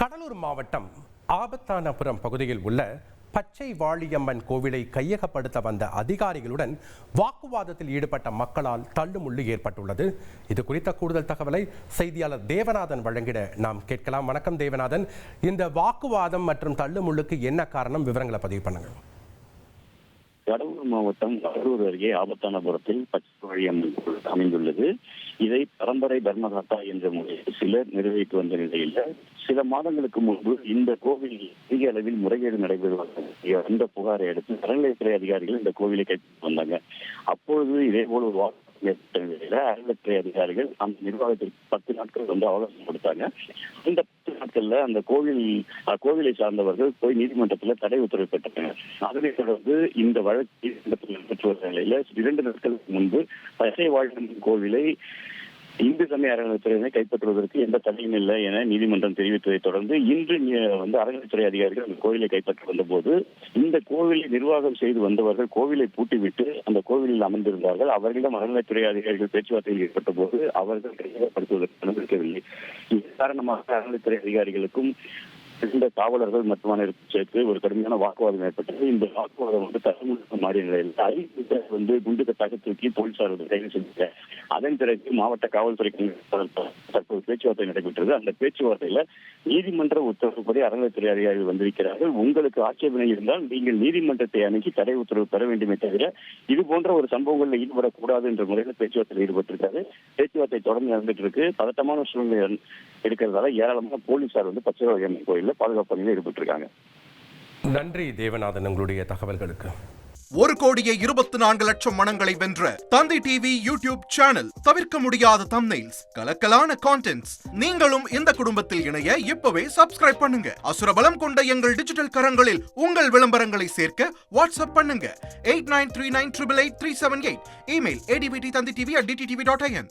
கடலூர் மாவட்டம் ஆபத்தானபுரம் பகுதியில் உள்ள பச்சை வாழியம்மன் கோவிலை கையகப்படுத்த வந்த அதிகாரிகளுடன் வாக்குவாதத்தில் ஈடுபட்ட மக்களால் தள்ளுமுள்ளு ஏற்பட்டுள்ளது. இது குறித்த கூடுதல் தகவலை செய்தியாளர் தேவநாதன் வழங்கிட நாம் கேட்கலாம். வணக்கம் தேவநாதன். இந்த வாக்குவாதம் மற்றும் தள்ளுமுள்ளுக்கு என்ன காரணம்? விவரங்களை பதிவு பண்ணுங்கள். கடலூர் மாவட்டம் கடலூர் அருகே ஆபத்தானபுரத்தில் பச்சை அம்மன் அமைந்துள்ளது. இதை பரம்பரை தர்மதாத்தா என்ற முறையில் சிலர் நிறைவேற்றி வந்த நிலையில் சில மாதங்களுக்கு முன்பு இந்த கோவில் அதிக அளவில் முறைகேடு நடைபெறுவதாக அந்த புகாரை அடுத்து அறநிலையத்துறை அதிகாரிகள் இந்த கோவிலை கைப்பற்றி வந்தாங்க. அப்பொழுது இதே போல ஒரு வாக்கு ஏற்பட்ட நிலையில அறநிலையத்துறை அதிகாரிகள் அந்த நிர்வாகத்திற்கு பத்து நாட்கள் வந்து அவகாசம் கொடுத்தாங்க. இந்த நாட்கள்ல அந்த கோவில் அஹ், கோவிலை சார்ந்தவர்கள் போய் நீதிமன்றத்துல தடை உத்தரவு பெற்றனர் அதனைத் தொடர்ந்து இந்த வழக்கு நீதிமன்றத்தில் நடைபெற்று வரும் நிலையில இரண்டு நாட்களுக்கு முன்பு பசை வாழ்வின் கோவிலை இந்து சமய அறநிலையத்துறையினை கைப்பற்றுவதற்கு எந்த தடையும் இல்லை என நீதிமன்றம் தெரிவித்ததை தொடர்ந்து இன்று வந்து அறநிலையத்துறை அதிகாரிகள் அந்த கோவிலை கைப்பற்ற வந்தபோது இந்த கோவிலை நிர்வாகம் செய்து வந்தவர்கள் கோவிலை பூட்டிவிட்டு அந்த கோவிலில் அமர்ந்திருந்தார்கள். அவர்களிடம் அறநிலையத்துறை அதிகாரிகள் பேச்சுவார்த்தையில் ஈடுபட்ட போது அவர்கள் கையகப்படுத்துவதற்கு அனுமதிக்கவில்லை. இது காரணமாக அறநிலையத்துறை அதிகாரிகளுக்கும் இருந்த காவலர்கள் மட்டுமான சேர்த்து ஒரு கடுமையான வாக்குவாதம் ஏற்பட்டது. இந்த வாக்குவாதம் வந்து தலைமுறை மாறிய நிலையில் ஐந்து வந்து குண்டுகட்டாக தூக்கி போலீசார் வந்து கைது செஞ்சாங்க அதன் பிறகு மாவட்ட காவல்துறை தற்போது பேச்சுவார்த்தை நடைபெற்றது. அந்த பேச்சுவார்த்தையில நீதிமன்ற உத்தரவுப்படி அறநிலையத்துறை அதிகாரிகள் வந்திருக்கிறார்கள். உங்களுக்கு ஆட்சேபனை இருந்தால் நீங்கள் நீதிமன்றத்தை அணுகி தடை உத்தரவு பெற வேண்டுமே தவிர இது போன்ற ஒரு சம்பவங்களில் ஈடுபடக்கூடாது என்ற முறையில் பேச்சுவார்த்தையில் ஈடுபட்டிருக்காரு. பேச்சுவார்த்தை தொடர்ந்து நடந்துட்டு இருக்கு. பதட்டமான சூழ்நிலை இருக்கிறதால ஏராளமான போலீசார் வந்து பச்சைவாழியம்மன் கோயில்ல பாதுகாப்பு பணியில் ஈடுபட்டிருக்காங்க. நன்றி தேவநாதன் உங்களுடைய தகவல்களுக்கு. ஒரு கோடியே இருபத்தி நான்கு லட்சம் மனங்களை வென்ற தந்தை டிவி யூடியூப் சேனல் தவிர்க்க முடியாத தம்னைல்ஸ் கலக்கலான கான்டென்ட்ஸ் நீங்களும் இந்த குடும்பத்தில் இணைய இப்பவே சப்ஸ்கிரைப் பண்ணுங்க. அசுரபலம் கொண்ட எங்கள் டிஜிட்டல் கரங்களில் உங்கள் விளம்பரங்களை சேர்க்க வாட்ஸ்அப் பண்ணுங்க. Eight nine three nine triple eight three seven eight email ADBT Thanthi TV at DTTV dot IN